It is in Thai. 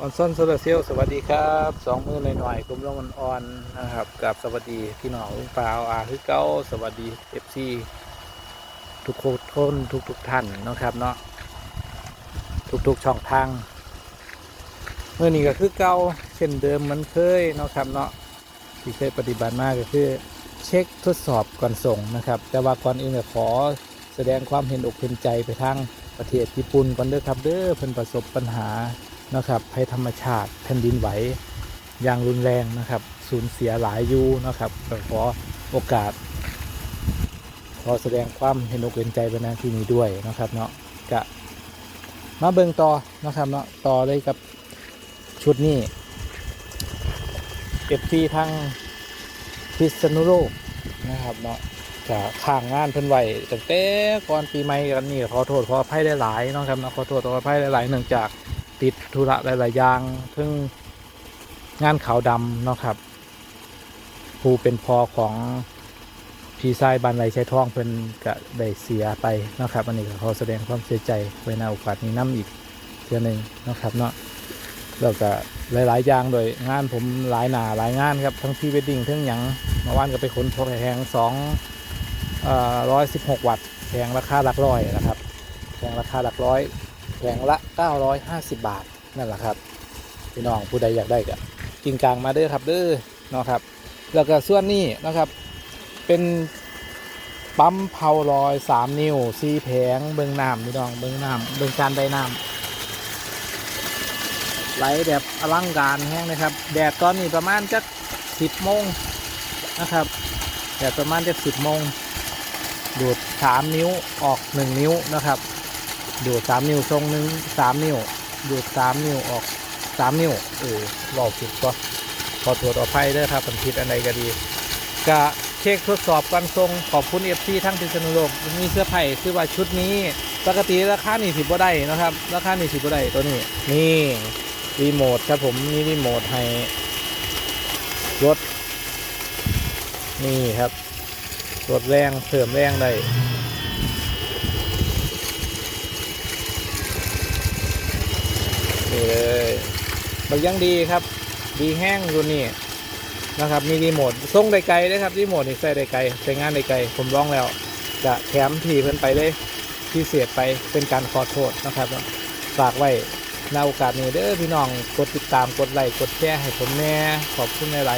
ออนซอนโซลาเซลสวัสดีครับสองมือหน่อยๆกลมลงมันอ่อนนะครับกับสวัสดีพี่น้องลุงปาเอาคือเก้าสวัสดีเอฟซีทุกคนทุกทุกท่านนะครับเนาะทุกๆช่องทางเมื่อนี้ก็คือเก้าเช่นเดิมเหมันเคยนะครับเนาะที่เคยปฏิบัติมาก็คือ เช็คทดสอบก่อนส่งนะครับ แต่ว่าก่อนอื่นก็ขอแสดงความเห็นอกเห็นใจไปทางประเทศญี่ปุ่นก่อนเด้อครับเด้อเพิ่นประสบปัญหา นะครับภัยธรรมชาติแผ่นดินไหวอย่างรุนแรงนะครับ สูญเสียหลายยูนะครับขอโอกาส ขอแสดงความเห็นอกเห็นใจไปในที่นี้ด้วยนะครับเนาะกะมาเบิ่งต่อนะครับเนาะต่อเลยกับชุดนี้เอฟซีทั้งพิษณุโลกนะครับเนาะจะข้างงานเพิ่นไหวตั้งแต่ก่อนปีใหม่กันนี่ขอโทษขออภัยหลายๆนะครับเนาะขอโทษขออภัยหลายๆเนื่องจาก ติดธุระหลาย ๆ อย่างเพิ่งงานขาวดำเนาะครับผู้เป็นพอของพี่ชายบันไลชัยทองเพิ่นก็ได้เสียไปนะครับอันนี้ก็ขอแสดงความเสียใจไว้ในโอกาสนี้น้ำอีกเทื่อหนึ่งนะครับเนาะแล้วก็หลาย ๆ อย่างโดยงานผมหลายหนาหลายงานครับทั้งพรีเวดดิ้งทั้งหยังเมื่อวานก็ไปขนพวกแพงสองร้อยสิบหกวัตต์แพงราคาหลักร้อยนะครับแพงราคาหลักร้อย แผงละ 950 บาทนั่นแหละครับพี่น้องผู้ใดอยากได้ก็กินกลางมาเด้อครับเด้อเนาะครับ แล้วก็ส่วนนี้นะครับเป็นปั๊มเผาลอย 3 นิ้วซีแผงเบิ้งน้ำพี่น้องเบิ้งน้ำเบิ้งการได้น้ำไหลแบบอลังการแห้งนะครับ แดดตอนนี้ประมาณจัก10โมงนะครับแดดประมาณจัก10โมงดูด 3 นิ้วออก 1 นิ้วนะครับ ดูดสามนิ้วทรงหนึ่งสามนิ้วดูดสามนิ้วออกสามนิ้วเออบอกผิดก็ขอตรวจอภัยด้วยครับผมผิดอะไรก็ดีกะเช็คทดสอบการทรงขอบคุณเอฟซีทั้งพิษณุโลกมีเสื้อไผ่คือว่าชุดนี้ ปกติราคาหนี่สิบบ่ได้นะครับ ราคาหนี่สิบบ่ได้ตัวนี้ นี่รีโมทครับผมมีรีโมทให้รถนี่ครับรถแรงเสริมแรงได้ นี่เลยมันยังดีครับ ดีแห้งตัวนี้นะครับ มีรีโมทส่งได้ไกลเลยครับรีโมทนี่ใส่ได้ไกลใช้งานได้ไกล ผมร้องแล้ว จะแถมทีเพิ่นไปเลยพิเศษไปเป็นการขอโทษนะครับฝากไว้ในโอกาสนี้เด้อพี่น้องกดติดตามกดไลค์กดแชร์ให้ผมแน่ขอบคุณในไลาย